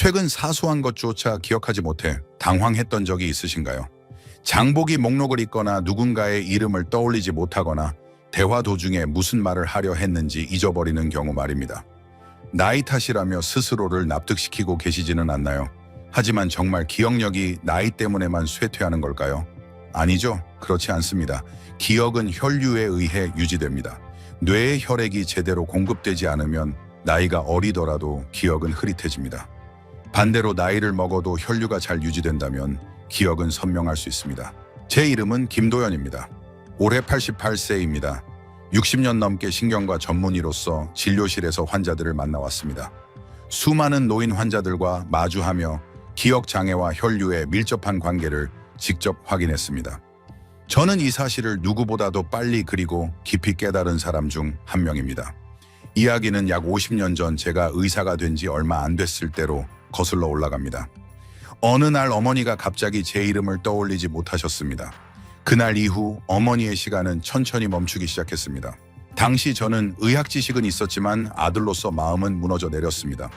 최근 사소한 것조차 기억하지 못해 당황했던 적이 있으신가요? 장보기 목록을 읽거나 누군가의 이름을 떠올리지 못하거나 대화 도중에 무슨 말을 하려 했는지 잊어버리는 경우 말입니다. 나이 탓이라며 스스로를 납득시키고 계시지는 않나요? 하지만 정말 기억력이 나이 때문에만 쇠퇴하는 걸까요? 아니죠. 그렇지 않습니다. 기억은 혈류에 의해 유지됩니다. 뇌의 혈액이 제대로 공급되지 않으면 나이가 어리더라도 기억은 흐릿해집니다. 반대로 나이를 먹어도 혈류가 잘 유지된다면 기억은 선명할 수 있습니다. 제 이름은 김도현입니다. 올해 88세입니다. 60년 넘게 신경과 전문의로서 진료실에서 환자들을 만나왔습니다. 수많은 노인 환자들과 마주하며 기억 장애와 혈류의 밀접한 관계를 직접 확인했습니다. 저는 이 사실을 누구보다도 빨리 그리고 깊이 깨달은 사람 중 한 명입니다. 이야기는 약 50년 전 제가 의사가 된 지 얼마 안 됐을 때로 거슬러 올라갑니다. 어느 날 어머니가 갑자기 제 이름을 떠올리지 못하셨습니다. 그날 이후 어머니의 시간은 천천히 멈추기 시작했습니다. 당시 저는 의학 지식은 있었지만 아들로서 마음은 무너져 내렸습니다.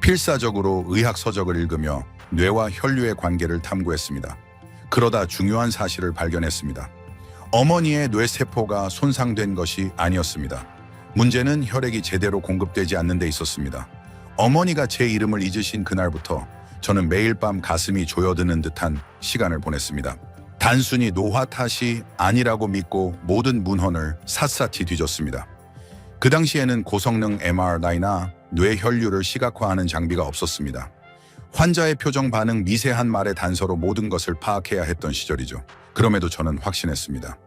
필사적으로 의학 서적을 읽으며 뇌와 혈류의 관계를 탐구했습니다. 그러다 중요한 사실을 발견했습니다. 어머니의 뇌세포가 손상된 것이 아니었습니다. 문제는 혈액이 제대로 공급되지 않는 데 있었습니다. 어머니가 제 이름을 잊으신 그날부터 저는 매일 밤 가슴이 조여드는 듯한 시간을 보냈습니다. 단순히 노화 탓이 아니라고 믿고 모든 문헌을 샅샅이 뒤졌습니다. 그 당시에는 고성능 MRI나 뇌혈류를 시각화하는 장비가 없었습니다. 환자의 표정 반응 미세한 말의 단서로 모든 것을 파악해야 했던 시절이죠. 그럼에도 저는 확신했습니다.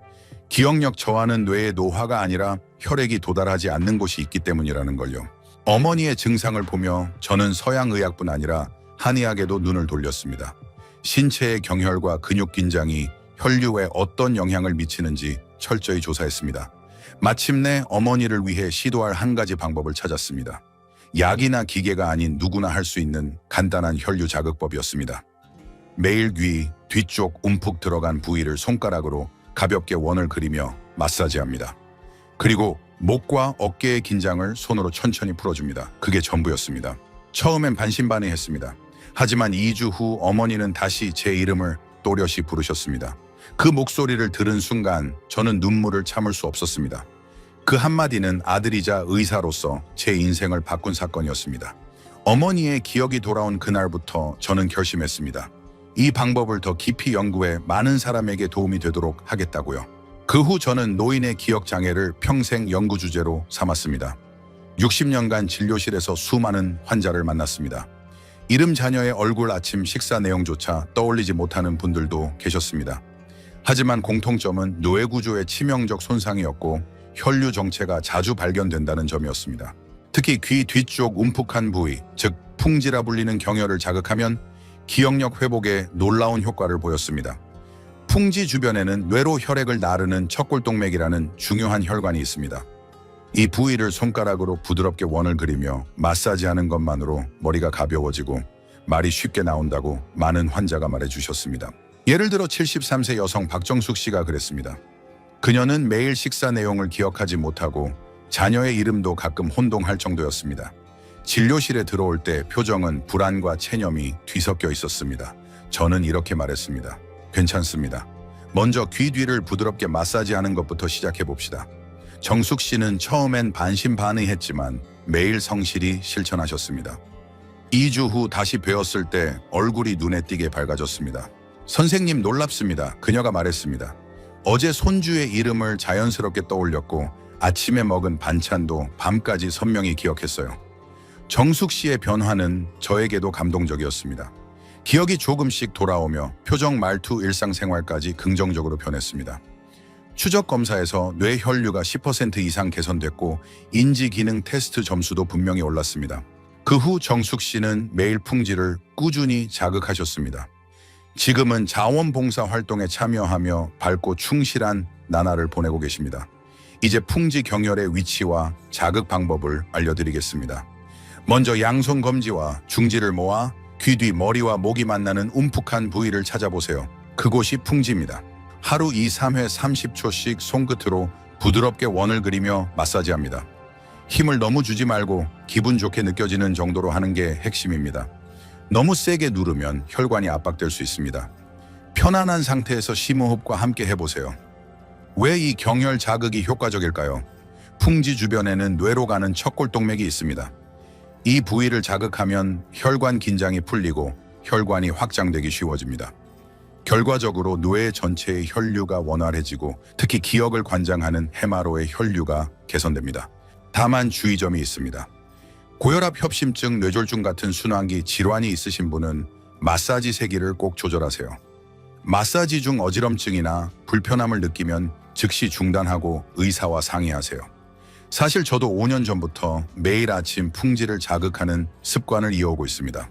기억력 저하는 뇌의 노화가 아니라 혈액이 도달하지 않는 곳이 있기 때문이라는 걸요. 어머니의 증상을 보며 저는 서양 의학뿐 아니라 한의학에도 눈을 돌렸습니다. 신체의 경혈과 근육 긴장이 혈류에 어떤 영향을 미치는지 철저히 조사했습니다. 마침내 어머니를 위해 시도할 한 가지 방법을 찾았습니다. 약이나 기계가 아닌 누구나 할 수 있는 간단한 혈류 자극법이었습니다. 매일 귀 뒤쪽 움푹 들어간 부위를 손가락으로 가볍게 원을 그리며 마사지합니다. 그리고 목과 어깨의 긴장을 손으로 천천히 풀어줍니다. 그게 전부였습니다. 처음엔 반신반의했습니다. 하지만 2주 후 어머니는 다시 제 이름을 또렷이 부르셨습니다. 그 목소리를 들은 순간 저는 눈물을 참을 수 없었습니다. 그 한마디는 아들이자 의사로서 제 인생을 바꾼 사건이었습니다. 어머니의 기억이 돌아온 그날부터 저는 결심했습니다. 이 방법을 더 깊이 연구해 많은 사람에게 도움이 되도록 하겠다고요. 그 후 저는 노인의 기억 장애를 평생 연구 주제로 삼았습니다. 60년간 진료실에서 수많은 환자를 만났습니다. 이름 자녀의 얼굴 아침 식사 내용조차 떠올리지 못하는 분들도 계셨습니다. 하지만 공통점은 뇌 구조의 치명적 손상이었고 혈류 정체가 자주 발견된다는 점이었습니다. 특히 귀 뒤쪽 움푹한 부위, 즉 풍지라 불리는 경혈을 자극하면 기억력 회복에 놀라운 효과를 보였습니다. 풍지 주변에는 뇌로 혈액을 나르는 척골동맥이라는 중요한 혈관이 있습니다. 이 부위를 손가락으로 부드럽게 원을 그리며 마사지하는 것만으로 머리가 가벼워지고 말이 쉽게 나온다고 많은 환자가 말해주셨습니다. 예를 들어 73세 여성 박정숙 씨가 그랬습니다. 그녀는 매일 식사 내용을 기억하지 못하고 자녀의 이름도 가끔 혼동할 정도였습니다. 진료실에 들어올 때 표정은 불안과 체념이 뒤섞여 있었습니다. 저는 이렇게 말했습니다. 괜찮습니다. 먼저 귀 뒤를 부드럽게 마사지하는 것부터 시작해 봅시다. 정숙 씨는 처음엔 반신반의했지만 매일 성실히 실천하셨습니다. 2주 후 다시 뵈었을 때 얼굴이 눈에 띄게 밝아졌습니다. 선생님 놀랍습니다. 그녀가 말했습니다. 어제 손주의 이름을 자연스럽게 떠올렸고 아침에 먹은 반찬도 밤까지 선명히 기억했어요. 정숙 씨의 변화는 저에게도 감동적이었습니다. 기억이 조금씩 돌아오며 표정, 말투, 일상생활까지 긍정적으로 변했습니다. 추적 검사에서 뇌 혈류가 10% 이상 개선됐고 인지 기능 테스트 점수도 분명히 올랐습니다. 그 후 정숙 씨는 매일 풍지를 꾸준히 자극하셨습니다. 지금은 자원봉사 활동에 참여하며 밝고 충실한 나날을 보내고 계십니다. 이제 풍지 경혈의 위치와 자극 방법을 알려드리겠습니다. 먼저 양손 검지와 중지를 모아 귀 뒤 머리와 목이 만나는 움푹한 부위를 찾아보세요. 그곳이 풍지입니다. 하루 2, 3회 30초씩 손끝으로 부드럽게 원을 그리며 마사지합니다. 힘을 너무 주지 말고 기분 좋게 느껴지는 정도로 하는 게 핵심입니다. 너무 세게 누르면 혈관이 압박될 수 있습니다. 편안한 상태에서 심호흡과 함께 해보세요. 왜 이 경혈 자극이 효과적일까요? 풍지 주변에는 뇌로 가는 척골동맥이 있습니다. 이 부위를 자극하면 혈관 긴장이 풀리고 혈관이 확장되기 쉬워집니다. 결과적으로 뇌 전체의 혈류가 원활해지고 특히 기억을 관장하는 해마로의 혈류가 개선됩니다. 다만 주의점이 있습니다. 고혈압 협심증, 뇌졸중 같은 순환기 질환이 있으신 분은 마사지 세기를 꼭 조절하세요. 마사지 중 어지럼증이나 불편함을 느끼면 즉시 중단하고 의사와 상의하세요. 사실 저도 5년 전부터 매일 아침 풍지를 자극하는 습관을 이어오고 있습니다.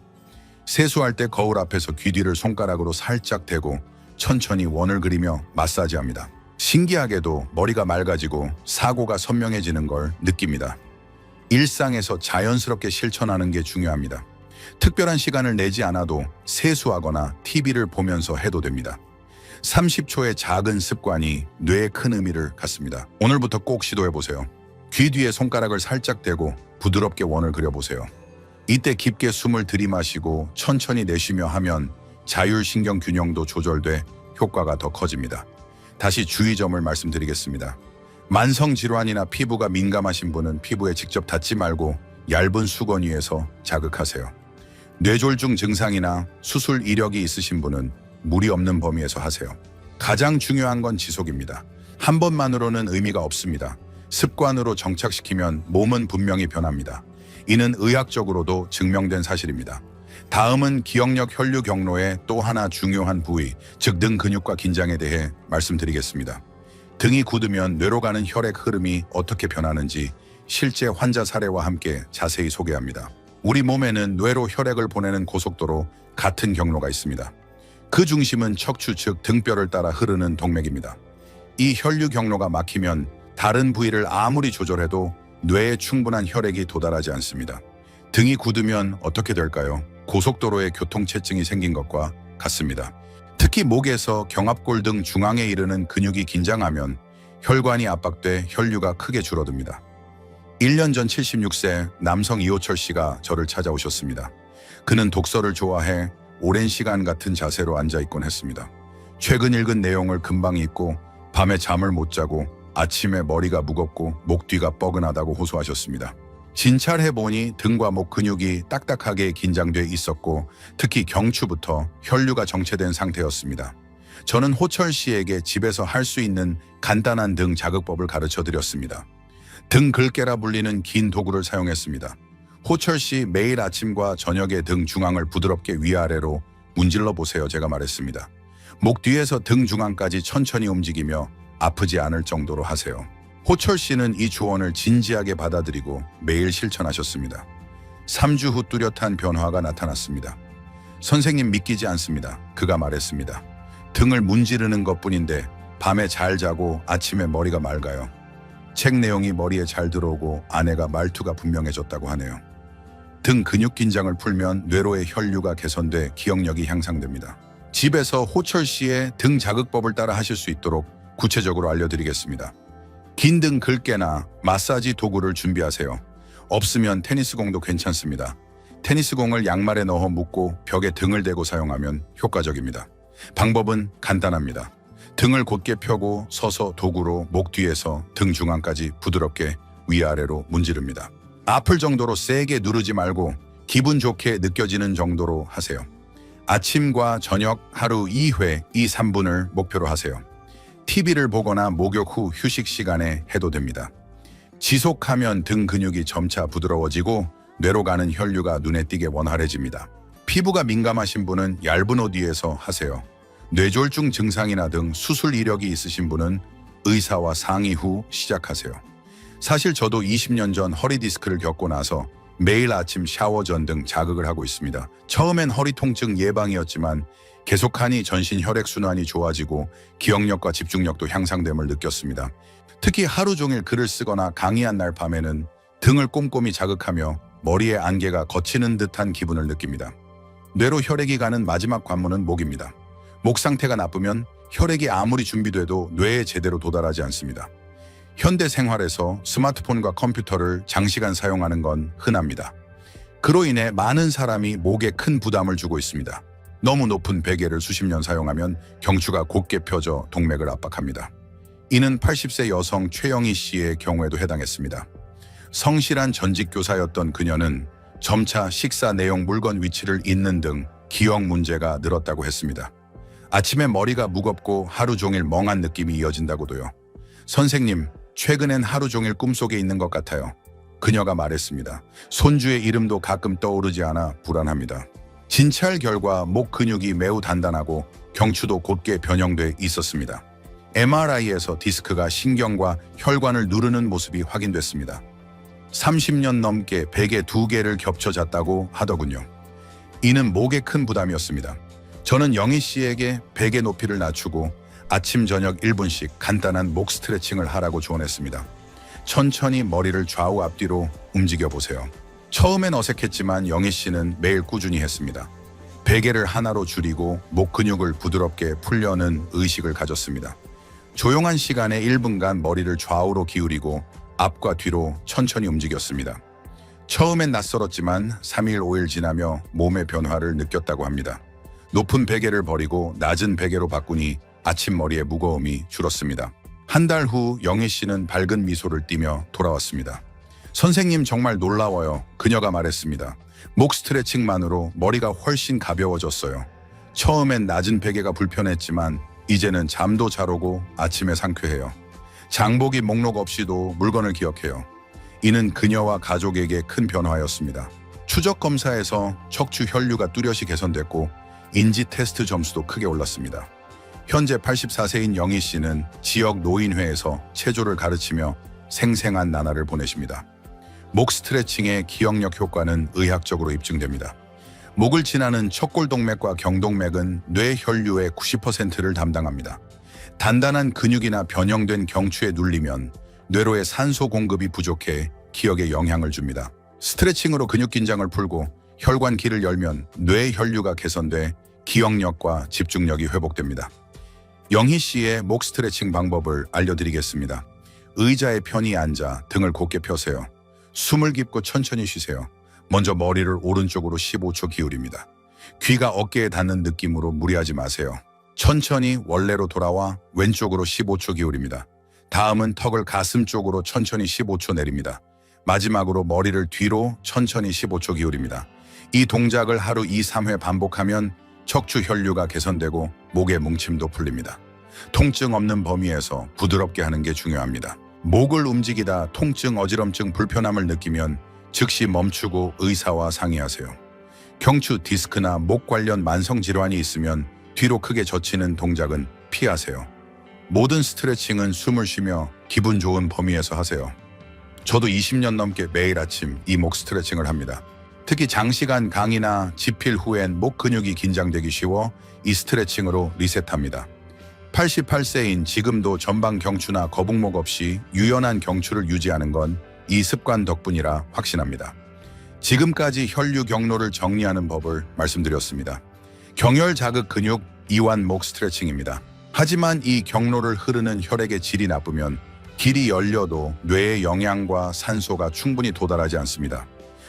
세수할 때 거울 앞에서 귀 뒤를 손가락으로 살짝 대고 천천히 원을 그리며 마사지합니다. 신기하게도 머리가 맑아지고 사고가 선명해지는 걸 느낍니다. 일상에서 자연스럽게 실천하는 게 중요합니다. 특별한 시간을 내지 않아도 세수하거나 TV를 보면서 해도 됩니다. 30초의 작은 습관이 뇌에 큰 의미를 갖습니다. 오늘부터 꼭 시도해 보세요. 귀 뒤에 손가락을 살짝 대고 부드럽게 원을 그려보세요. 이때 깊게 숨을 들이마시고 천천히 내쉬며 하면 자율신경 균형도 조절돼 효과가 더 커집니다. 다시 주의점을 말씀드리겠습니다. 만성 질환이나 피부가 민감하신 분은 피부에 직접 닿지 말고 얇은 수건 위에서 자극하세요. 뇌졸중 증상이나 수술 이력이 있으신 분은 무리 없는 범위에서 하세요. 가장 중요한 건 지속입니다. 한 번만으로는 의미가 없습니다. 습관으로 정착시키면 몸은 분명히 변합니다. 이는 의학적으로도 증명된 사실입니다. 다음은 기억력 혈류 경로의 또 하나 중요한 부위, 즉 등 근육과 긴장에 대해 말씀드리겠습니다. 등이 굳으면 뇌로 가는 혈액 흐름이 어떻게 변하는지 실제 환자 사례와 함께 자세히 소개합니다. 우리 몸에는 뇌로 혈액을 보내는 고속도로 같은 경로가 있습니다. 그 중심은 척추 즉 등뼈를 따라 흐르는 동맥입니다. 이 혈류 경로가 막히면 다른 부위를 아무리 조절해도 뇌에 충분한 혈액이 도달하지 않습니다. 등이 굳으면 어떻게 될까요? 고속도로에 교통체증이 생긴 것과 같습니다. 특히 목에서 경합골 등 중앙에 이르는 근육이 긴장하면 혈관이 압박돼 혈류가 크게 줄어듭니다. 1년 전 76세 남성 이호철 씨가 저를 찾아오셨습니다. 그는 독서를 좋아해 오랜 시간 같은 자세로 앉아 있곤 했습니다. 최근 읽은 내용을 금방 잊고 밤에 잠을 못 자고 아침에 머리가 무겁고 목 뒤가 뻐근하다고 호소하셨습니다. 진찰해 보니 등과 목 근육이 딱딱하게 긴장돼 있었고 특히 경추부터 혈류가 정체된 상태였습니다. 저는 호철 씨에게 집에서 할 수 있는 간단한 등 자극법을 가르쳐 드렸습니다. 등 긁개라 불리는 긴 도구를 사용했습니다. 호철 씨 매일 아침과 저녁에 등 중앙을 부드럽게 위아래로 문질러 보세요. 제가 말했습니다. 목 뒤에서 등 중앙까지 천천히 움직이며 아프지 않을 정도로 하세요. 호철 씨는 이 조언을 진지하게 받아들이고 매일 실천하셨습니다. 3주 후 뚜렷한 변화가 나타났습니다. 선생님 믿기지 않습니다. 그가 말했습니다. 등을 문지르는 것 뿐인데 밤에 잘 자고 아침에 머리가 맑아요. 책 내용이 머리에 잘 들어오고 아내가 말투가 분명해졌다고 하네요. 등 근육 긴장을 풀면 뇌로의 혈류가 개선돼 기억력이 향상됩니다. 집에서 호철 씨의 등 자극법을 따라 하실 수 있도록 구체적으로 알려드리겠습니다. 긴 등 긁개나 마사지 도구를 준비하세요. 없으면 테니스공도 괜찮습니다. 테니스공을 양말에 넣어 묶고 벽에 등을 대고 사용하면 효과적입니다. 방법은 간단합니다. 등을 곧게 펴고 서서 도구로 목 뒤에서 등 중앙까지 부드럽게 위아래로 문지릅니다. 아플 정도로 세게 누르지 말고 기분 좋게 느껴지는 정도로 하세요. 아침과 저녁 하루 2회, 2, 3분을 목표로 하세요. TV를 보거나 목욕 후 휴식 시간에 해도 됩니다. 지속하면 등 근육이 점차 부드러워지고 뇌로 가는 혈류가 눈에 띄게 원활해집니다. 피부가 민감하신 분은 얇은 옷 위에서 하세요. 뇌졸중 증상이나 등 수술 이력이 있으신 분은 의사와 상의 후 시작하세요. 사실 저도 20년 전 허리 디스크를 겪고 나서 매일 아침 샤워 전 등 자극을 하고 있습니다. 처음엔 허리 통증 예방이었지만 계속하니 전신 혈액 순환이 좋아지고 기억력과 집중력도 향상됨을 느꼈습니다. 특히 하루 종일 글을 쓰거나 강의한 날 밤에는 등을 꼼꼼히 자극하며 머리의 안개가 거치는 듯한 기분을 느낍니다. 뇌로 혈액이 가는 마지막 관문은 목입니다. 목 상태가 나쁘면 혈액이 아무리 준비돼도 뇌에 제대로 도달하지 않습니다. 현대 생활에서 스마트폰과 컴퓨터를 장시간 사용하는 건 흔합니다. 그로 인해 많은 사람이 목에 큰 부담을 주고 있습니다. 너무 높은 베개를 수십 년 사용하면 경추가 곧게 펴져 동맥을 압박합니다. 이는 80세 여성 최영희 씨의 경우에도 해당했습니다. 성실한 전직 교사였던 그녀는 점차 식사 내용 물건 위치를 잊는 등 기억 문제가 늘었다고 했습니다. 아침에 머리가 무겁고 하루 종일 멍한 느낌이 이어진다고도요. 선생님, 최근엔 하루 종일 꿈속에 있는 것 같아요. 그녀가 말했습니다. 손주의 이름도 가끔 떠오르지 않아 불안합니다. 진찰 결과 목 근육이 매우 단단하고 경추도 곧게 변형돼 있었습니다. MRI에서 디스크가 신경과 혈관을 누르는 모습이 확인됐습니다. 30년 넘게 베개 두 개를 겹쳐 잤다고 하더군요. 이는 목에 큰 부담이었습니다. 저는 영희 씨에게 베개 높이를 낮추고 아침 저녁 1분씩 간단한 목 스트레칭을 하라고 조언했습니다. 천천히 머리를 좌우 앞뒤로 움직여 보세요. 처음엔 어색했지만 영희 씨는 매일 꾸준히 했습니다. 베개를 하나로 줄이고 목 근육을 부드럽게 풀려는 의식을 가졌습니다. 조용한 시간에 1분간 머리를 좌우로 기울이고 앞과 뒤로 천천히 움직였습니다. 처음엔 낯설었지만 3일 5일 지나며 몸의 변화를 느꼈다고 합니다. 높은 베개를 버리고 낮은 베개로 바꾸니 아침 머리의 무거움이 줄었습니다. 한 달 후 영희 씨는 밝은 미소를 띠며 돌아왔습니다. 선생님 정말 놀라워요. 그녀가 말했습니다. 목 스트레칭만으로 머리가 훨씬 가벼워졌어요. 처음엔 낮은 베개가 불편했지만 이제는 잠도 잘 오고 아침에 상쾌해요. 장보기 목록 없이도 물건을 기억해요. 이는 그녀와 가족에게 큰 변화였습니다. 추적 검사에서 척추 혈류가 뚜렷이 개선됐고 인지 테스트 점수도 크게 올랐습니다. 현재 84세인 영희 씨는 지역 노인회에서 체조를 가르치며 생생한 나날을 보내십니다. 목 스트레칭의 기억력 효과는 의학적으로 입증됩니다. 목을 지나는 척골동맥과 경동맥은 뇌 혈류의 90%를 담당합니다. 단단한 근육이나 변형된 경추에 눌리면 뇌로의 산소 공급이 부족해 기억에 영향을 줍니다. 스트레칭으로 근육 긴장을 풀고 혈관 길을 열면 뇌 혈류가 개선돼 기억력과 집중력이 회복됩니다. 영희 씨의 목 스트레칭 방법을 알려드리겠습니다. 의자에 편히 앉아 등을 곧게 펴세요. 숨을 깊고 천천히 쉬세요. 먼저 머리를 오른쪽으로 15초 기울입니다. 귀가 어깨에 닿는 느낌으로 무리하지 마세요. 천천히 원래로 돌아와 왼쪽으로 15초 기울입니다. 다음은 턱을 가슴 쪽으로 천천히 15초 내립니다. 마지막으로 머리를 뒤로 천천히 15초 기울입니다. 이 동작을 하루 2, 3회 반복하면 척추 혈류가 개선되고 목의 뭉침도 풀립니다. 통증 없는 범위에서 부드럽게 하는 게 중요합니다. 목을 움직이다 통증, 어지럼증, 불편함을 느끼면 즉시 멈추고 의사와 상의하세요. 경추 디스크나 목 관련 만성 질환이 있으면 뒤로 크게 젖히는 동작은 피하세요. 모든 스트레칭은 숨을 쉬며 기분 좋은 범위에서 하세요. 저도 20년 넘게 매일 아침 이 목 스트레칭을 합니다. 특히 장시간 강의나 집필 후엔 목 근육이 긴장되기 쉬워 이 스트레칭으로 리셋합니다. 88세인 지금도 전방 경추나 거북목 없이 유연한 경추를 유지하는 건 이 습관 덕분이라 확신합니다. 지금까지 혈류 경로를 정리하는 법을 말씀드렸습니다. 경혈 자극 근육 이완 목 스트레칭입니다. 하지만 이 경로를 흐르는 혈액의 질이 나쁘면 길이 열려도 뇌의 영양과 산소가 충분히 도달하지 않습니다.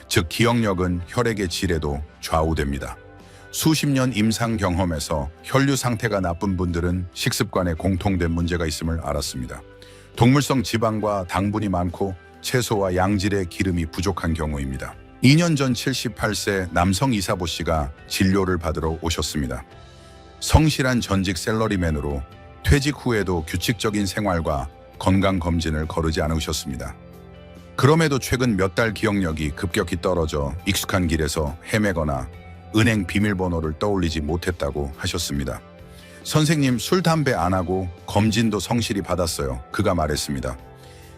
즉 기억력은 혈액의 질에도 좌우됩니다. 수십 년 임상 경험에서 혈류 상태가 나쁜 분들은 식습관에 공통된 문제가 있음을 알았습니다. 동물성 지방과 당분이 많고 채소와 양질의 기름이 부족한 경우입니다. 2년 전 78세 남성 이사보 씨가 진료를 받으러 오셨습니다. 성실한 전직 셀러리맨으로 퇴직 후에도 규칙적인 생활과 건강 검진을 거르지 않으셨습니다. 그럼에도 최근 몇 달 기억력이 급격히 떨어져 익숙한 길에서 헤매거나 은행 비밀번호를 떠올리지 못했다고 하셨습니다. 선생님 술 담배 안 하고 검진도 성실히 받았어요. 그가 말했습니다.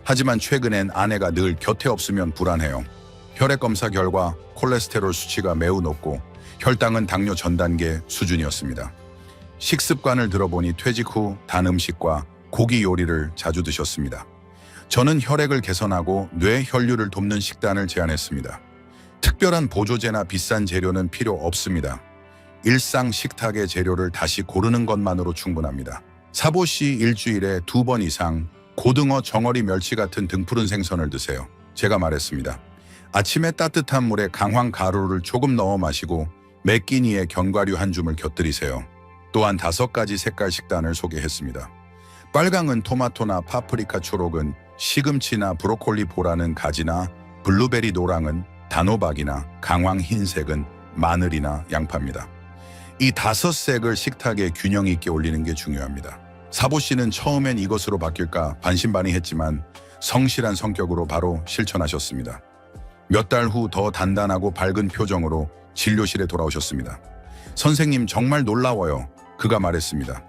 하지만 최근엔 아내가 늘 곁에 없으면 불안해요. 혈액 검사 결과 콜레스테롤 수치가 매우 높고 혈당은 당뇨 전 단계 수준이었습니다. 식습관을 들어보니 퇴직 후 단 음식과 고기 요리를 자주 드셨습니다. 저는 혈액을 개선하고 뇌 혈류를 돕는 식단을 제안했습니다. 특별한 보조제나 비싼 재료는 필요 없습니다. 일상 식탁의 재료를 다시 고르는 것만으로 충분합니다. 사보 씨 일주일에 두 번 이상 고등어, 정어리, 멸치 같은 등푸른 생선을 드세요. 제가 말했습니다. 아침에 따뜻한 물에 강황 가루를 조금 넣어 마시고 매 끼니에 견과류 한 줌을 곁들이세요. 또한 다섯 가지 색깔 식단을 소개했습니다. 빨강은 토마토나 파프리카 초록은 시금치나 브로콜리 보라는 가지나 블루베리 노랑은 단호박이나 강황 흰색은 마늘이나 양파입니다. 이 다섯 색을 식탁에 균형 있게 올리는 게 중요합니다. 사보 씨는 처음엔 이것으로 바뀔까 반신반의했지만 성실한 성격으로 바로 실천하셨습니다. 몇 달 후 더 단단하고 밝은 표정으로 진료실에 돌아오셨습니다. 선생님 정말 놀라워요. 그가 말했습니다.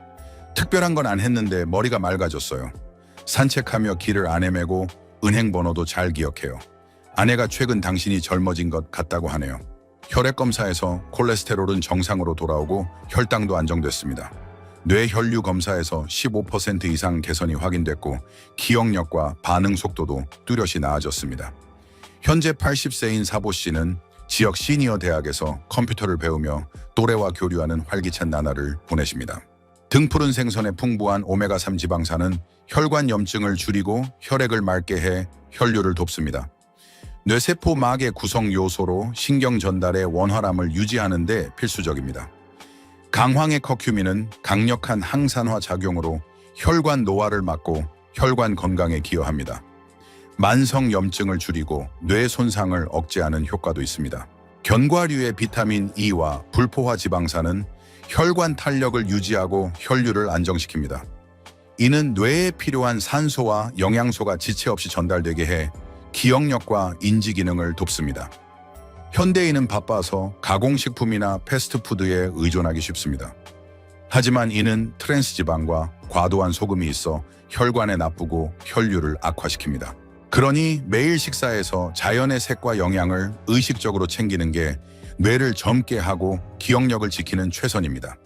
특별한 건 안 했는데 머리가 맑아졌어요. 산책하며 길을 안 헤매고 은행 번호도 잘 기억해요. 아내가 최근 당신이 젊어진 것 같다고 하네요. 혈액 검사에서 콜레스테롤은 정상으로 돌아오고 혈당도 안정됐습니다. 뇌 혈류 검사에서 15% 이상 개선이 확인됐고 기억력과 반응 속도도 뚜렷이 나아졌습니다. 현재 80세인 사보 씨는 지역 시니어 대학에서 컴퓨터를 배우며 또래와 교류하는 활기찬 나날을 보내십니다. 등푸른 생선에 풍부한 오메가3 지방산은 혈관 염증을 줄이고 혈액을 맑게 해 혈류를 돕습니다. 뇌세포 막의 구성 요소로 신경 전달의 원활함을 유지하는 데 필수적입니다. 강황의 커큐민은 강력한 항산화 작용으로 혈관 노화를 막고 혈관 건강에 기여합니다. 만성 염증을 줄이고 뇌 손상을 억제하는 효과도 있습니다. 견과류의 비타민 E와 불포화 지방산은 혈관 탄력을 유지하고 혈류를 안정시킵니다. 이는 뇌에 필요한 산소와 영양소가 지체 없이 전달되게 해 기억력과 인지 기능을 돕습니다. 현대인은 바빠서 가공식품이나 패스트푸드에 의존하기 쉽습니다. 하지만 이는 트랜스 지방과 과도한 소금이 있어 혈관에 나쁘고 혈류를 악화시킵니다. 그러니 매일 식사에서 자연의 색과 영양을 의식적으로 챙기는 게 뇌를 젊게 하고 기억력을 지키는 최선입니다.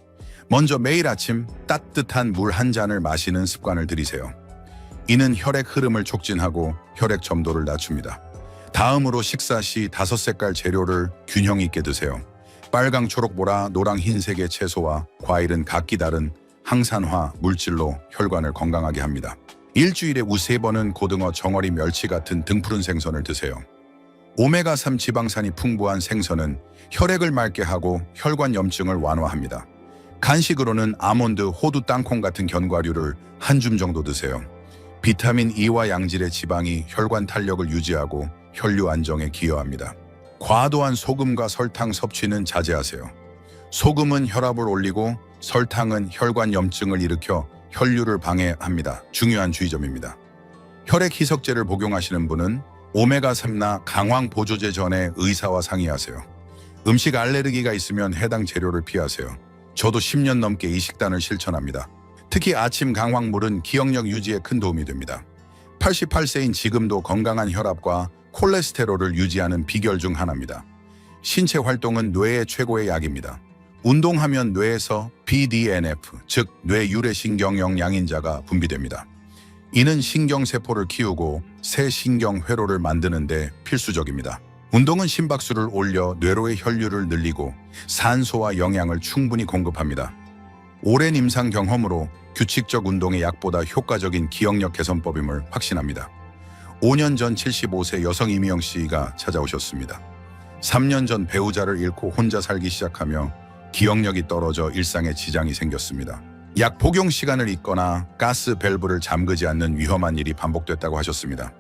먼저 매일 아침 따뜻한 물 한 잔을 마시는 습관을 들이세요. 이는 혈액 흐름을 촉진하고 혈액 점도를 낮춥니다. 다음으로 식사 시 다섯 색깔 재료를 균형 있게 드세요. 빨강, 초록, 보라, 노랑, 흰색의 채소와 과일은 각기 다른 항산화 물질로 혈관을 건강하게 합니다. 일주일에 우세 번은 고등어, 정어리, 멸치 같은 등푸른 생선을 드세요. 오메가3 지방산이 풍부한 생선은 혈액을 맑게 하고 혈관 염증을 완화합니다. 간식으로는 아몬드, 호두, 땅콩 같은 견과류를 한 줌 정도 드세요. 비타민 E와 양질의 지방이 혈관 탄력을 유지하고 혈류 안정에 기여합니다. 과도한 소금과 설탕 섭취는 자제하세요. 소금은 혈압을 올리고 설탕은 혈관 염증을 일으켜 혈류를 방해합니다. 중요한 주의점입니다. 혈액 희석제를 복용하시는 분은 오메가3나 강황 보조제 전에 의사와 상의하세요. 음식 알레르기가 있으면 해당 재료를 피하세요. 저도 10년 넘게 이 식단을 실천합니다. 특히 아침 강황물은 기억력 유지에 큰 도움이 됩니다. 88세인 지금도 건강한 혈압과 콜레스테롤을 유지하는 비결 중 하나입니다. 신체 활동은 뇌의 최고의 약입니다. 운동하면 뇌에서 BDNF, 즉 뇌유래신경형 양인자가 분비됩니다. 이는 신경세포를 키우고 새 신경회로를 만드는 데 필수적입니다. 운동은 심박수를 올려 뇌로의 혈류를 늘리고 산소와 영양을 충분히 공급합니다. 오랜 임상 경험으로 규칙적 운동의 약보다 효과적인 기억력 개선법임을 확신합니다. 5년 전 75세 여성 이미영 씨가 찾아오셨습니다. 3년 전 배우자를 잃고 혼자 살기 시작하며 기억력이 떨어져 일상에 지장이 생겼습니다. 약 복용 시간을 잊거나 가스 밸브를 잠그지 않는 위험한 일이 반복됐다고 하셨습니다.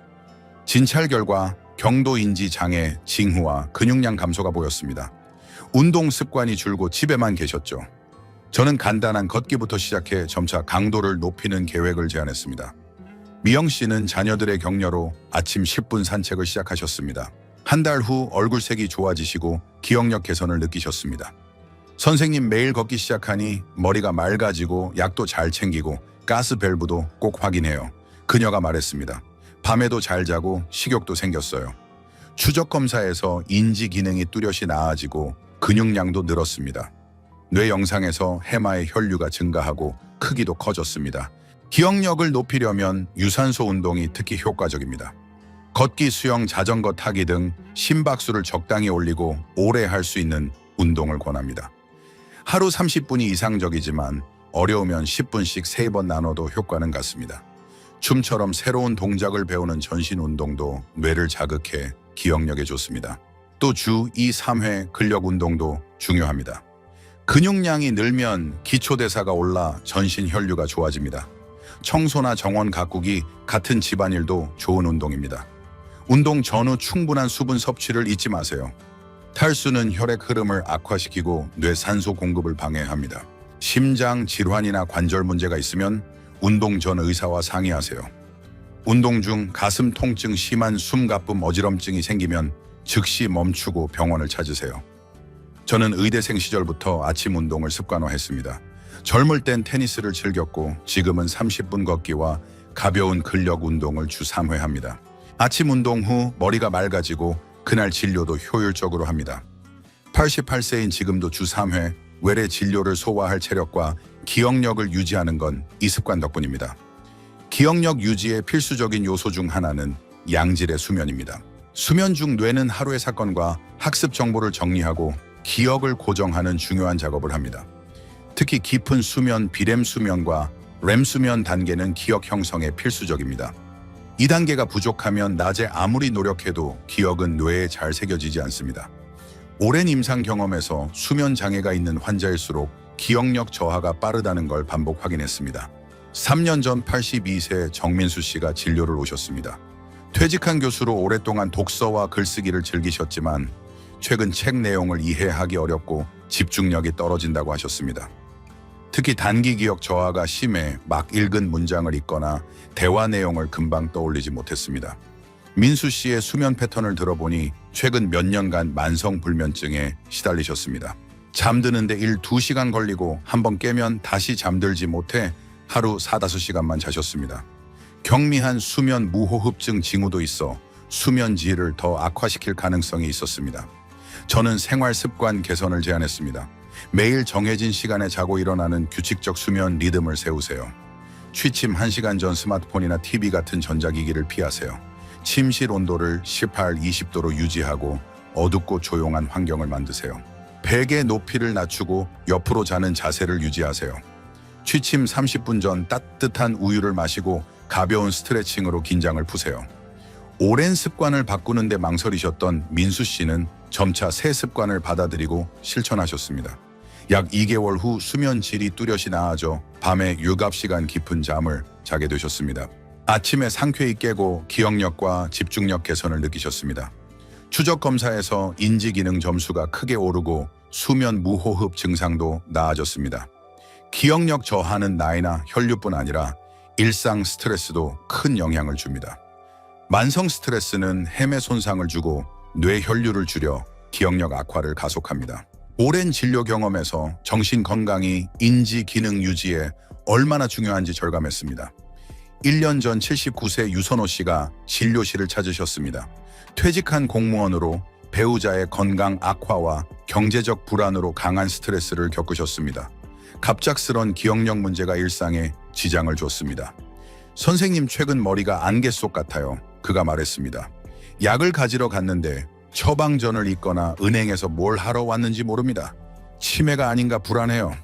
진찰 결과 경도 인지 장애, 징후와 근육량 감소가 보였습니다. 운동 습관이 줄고 집에만 계셨죠. 저는 간단한 걷기부터 시작해 점차 강도를 높이는 계획을 제안했습니다. 미영 씨는 자녀들의 격려로 아침 10분 산책을 시작하셨습니다. 한 달 후 얼굴색이 좋아지시고 기억력 개선을 느끼셨습니다. 선생님 매일 걷기 시작하니 머리가 맑아지고 약도 잘 챙기고 가스 밸브도 꼭 확인해요. 그녀가 말했습니다. 밤에도 잘 자고 식욕도 생겼어요. 추적 검사에서 인지 기능이 뚜렷이 나아지고 근육량도 늘었습니다. 뇌 영상에서 해마의 혈류가 증가하고 크기도 커졌습니다. 기억력을 높이려면 유산소 운동이 특히 효과적입니다. 걷기, 수영, 자전거 타기 등 심박수를 적당히 올리고 오래 할 수 있는 운동을 권합니다. 하루 30분이 이상적이지만 어려우면 10분씩 3번 나눠도 효과는 같습니다. 춤처럼 새로운 동작을 배우는 전신 운동도 뇌를 자극해 기억력에 좋습니다. 또 주 2, 3회 근력 운동도 중요합니다. 근육량이 늘면 기초대사가 올라 전신 혈류가 좋아집니다. 청소나 정원 가꾸기 같은 집안일도 좋은 운동입니다. 운동 전후 충분한 수분 섭취를 잊지 마세요. 탈수는 혈액 흐름을 악화시키고 뇌 산소 공급을 방해합니다. 심장 질환이나 관절 문제가 있으면 운동 전 의사와 상의하세요. 운동 중 가슴 통증, 심한 숨가쁨, 어지럼증이 생기면 즉시 멈추고 병원을 찾으세요. 저는 의대생 시절부터 아침 운동을 습관화했습니다. 젊을 땐 테니스를 즐겼고 지금은 30분 걷기와 가벼운 근력 운동을 주 3회 합니다. 아침 운동 후 머리가 맑아지고 그날 진료도 효율적으로 합니다. 88세인 지금도 주 3회 외래 진료를 소화할 체력과 기억력을 유지하는 건 이 습관 덕분입니다. 기억력 유지의 필수적인 요소 중 하나는 양질의 수면입니다. 수면 중 뇌는 하루의 사건과 학습 정보를 정리하고 기억을 고정하는 중요한 작업을 합니다. 특히 깊은 수면, 비렘 수면과 렘 수면 단계는 기억 형성에 필수적입니다. 이 단계가 부족하면 낮에 아무리 노력해도 기억은 뇌에 잘 새겨지지 않습니다. 오랜 임상 경험에서 수면 장애가 있는 환자일수록 기억력 저하가 빠르다는 걸 반복 확인했습니다. 3년 전 82세 정민수 씨가 진료를 오셨습니다. 퇴직한 교수로 오랫동안 독서와 글쓰기를 즐기셨지만 최근 책 내용을 이해하기 어렵고 집중력이 떨어진다고 하셨습니다. 특히 단기 기억 저하가 심해 막 읽은 문장을 읽거나 대화 내용을 금방 떠올리지 못했습니다. 민수 씨의 수면 패턴을 들어보니 최근 몇 년간 만성 불면증에 시달리셨습니다. 잠드는데 1, 2시간 걸리고 한 번 깨면 다시 잠들지 못해 하루 4, 5시간만 자셨습니다. 경미한 수면 무호흡증 징후도 있어 수면 질을 더 악화시킬 가능성이 있었습니다. 저는 생활 습관 개선을 제안했습니다. 매일 정해진 시간에 자고 일어나는 규칙적 수면 리듬을 세우세요. 취침 1시간 전 스마트폰이나 TV 같은 전자기기를 피하세요. 침실 온도를 18, 20도로 유지하고 어둡고 조용한 환경을 만드세요. 베개 높이를 낮추고 옆으로 자는 자세를 유지하세요. 취침 30분 전 따뜻한 우유를 마시고 가벼운 스트레칭으로 긴장을 푸세요. 오랜 습관을 바꾸는데 망설이셨던 민수 씨는 점차 새 습관을 받아들이고 실천하셨습니다. 약 2개월 후 수면 질이 뚜렷이 나아져 밤에 유갑 시간 깊은 잠을 자게 되셨습니다. 아침에 상쾌히 깨고 기억력과 집중력 개선을 느끼셨습니다. 추적 검사에서 인지 기능 점수가 크게 오르고 수면 무호흡 증상도 나아졌습니다. 기억력 저하는 나이나 혈류뿐 아니라 일상 스트레스도 큰 영향을 줍니다. 만성 스트레스는 헤매 손상을 주고 뇌 혈류를 줄여 기억력 악화를 가속합니다. 오랜 진료 경험에서 정신 건강이 인지 기능 유지에 얼마나 중요한지 절감했습니다. 1년 전 79세 유선호 씨가 진료실을 찾으셨습니다. 퇴직한 공무원으로 배우자의 건강 악화와 경제적 불안으로 강한 스트레스를 겪으셨습니다. 갑작스런 기억력 문제가 일상에 지장을 줬습니다. 선생님 최근 머리가 안개 속 같아요. 그가 말했습니다. 약을 가지러 갔는데 처방전을 읽거나 은행에서 뭘 하러 왔는지 모릅니다. 치매가 아닌가 불안해요.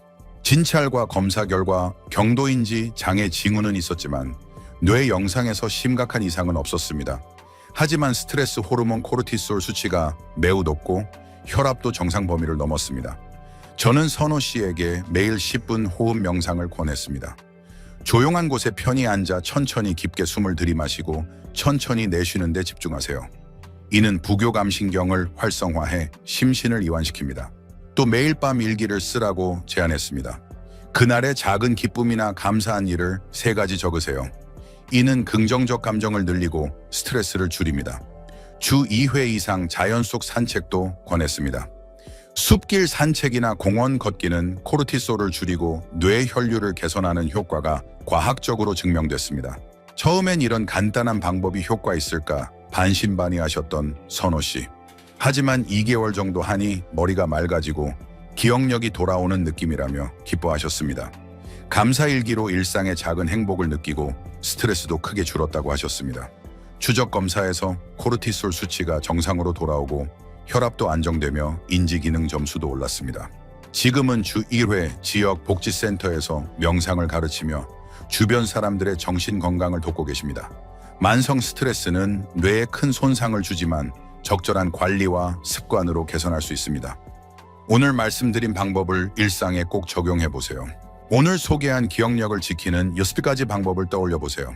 진찰과 검사 결과 경도인지 장애 징후는 있었지만 뇌 영상에서 심각한 이상은 없었습니다. 하지만 스트레스 호르몬 코르티솔 수치가 매우 높고 혈압도 정상 범위를 넘었습니다. 저는 선호 씨에게 매일 10분 호흡 명상을 권했습니다. 조용한 곳에 편히 앉아 천천히 깊게 숨을 들이마시고 천천히 내쉬는 데 집중하세요. 이는 부교감신경을 활성화해 심신을 이완시킵니다. 또 매일 밤 일기를 쓰라고 제안했습니다. 그날의 작은 기쁨이나 감사한 일을 세 가지 적으세요. 이는 긍정적 감정을 늘리고 스트레스를 줄입니다. 주 2회 이상 자연 속 산책도 권했습니다. 숲길 산책이나 공원 걷기는 코르티솔을 줄이고 뇌 혈류를 개선하는 효과가 과학적으로 증명됐습니다. 처음엔 이런 간단한 방법이 효과 있을까 반신반의하셨던 선호 씨. 하지만 2개월 정도 하니 머리가 맑아지고 기억력이 돌아오는 느낌이라며 기뻐하셨습니다. 감사일기로 일상의 작은 행복을 느끼고 스트레스도 크게 줄었다고 하셨습니다. 추적 검사에서 코르티솔 수치가 정상으로 돌아오고 혈압도 안정되며 인지기능 점수도 올랐습니다. 지금은 주 1회 지역 복지센터에서 명상을 가르치며 주변 사람들의 정신 건강을 돕고 계십니다. 만성 스트레스는 뇌에 큰 손상을 주지만 적절한 관리와 습관으로 개선할 수 있습니다. 오늘 말씀드린 방법을 일상에 꼭 적용해 보세요. 오늘 소개한 기억력을 지키는 6가지 방법을 떠올려 보세요.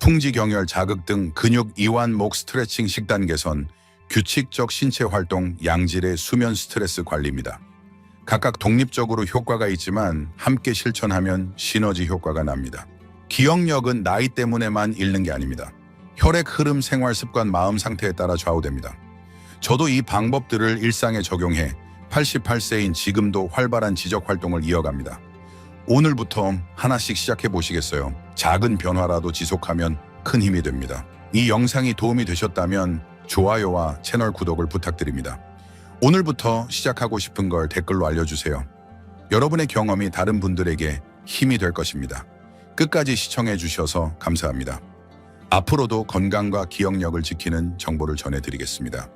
풍지 경혈 자극 등 근육 이완 목 스트레칭 식단 개선, 규칙적 신체 활동, 양질의 수면 스트레스 관리입니다. 각각 독립적으로 효과가 있지만 함께 실천하면 시너지 효과가 납니다. 기억력은 나이 때문에만 잃는 게 아닙니다. 혈액 흐름, 생활 습관, 마음 상태에 따라 좌우됩니다. 저도 이 방법들을 일상에 적용해 88세인 지금도 활발한 지적 활동을 이어갑니다. 오늘부터 하나씩 시작해 보시겠어요? 작은 변화라도 지속하면 큰 힘이 됩니다. 이 영상이 도움이 되셨다면 좋아요와 채널 구독을 부탁드립니다. 오늘부터 시작하고 싶은 걸 댓글로 알려주세요. 여러분의 경험이 다른 분들에게 힘이 될 것입니다. 끝까지 시청해 주셔서 감사합니다. 앞으로도 건강과 기억력을 지키는 정보를 전해드리겠습니다.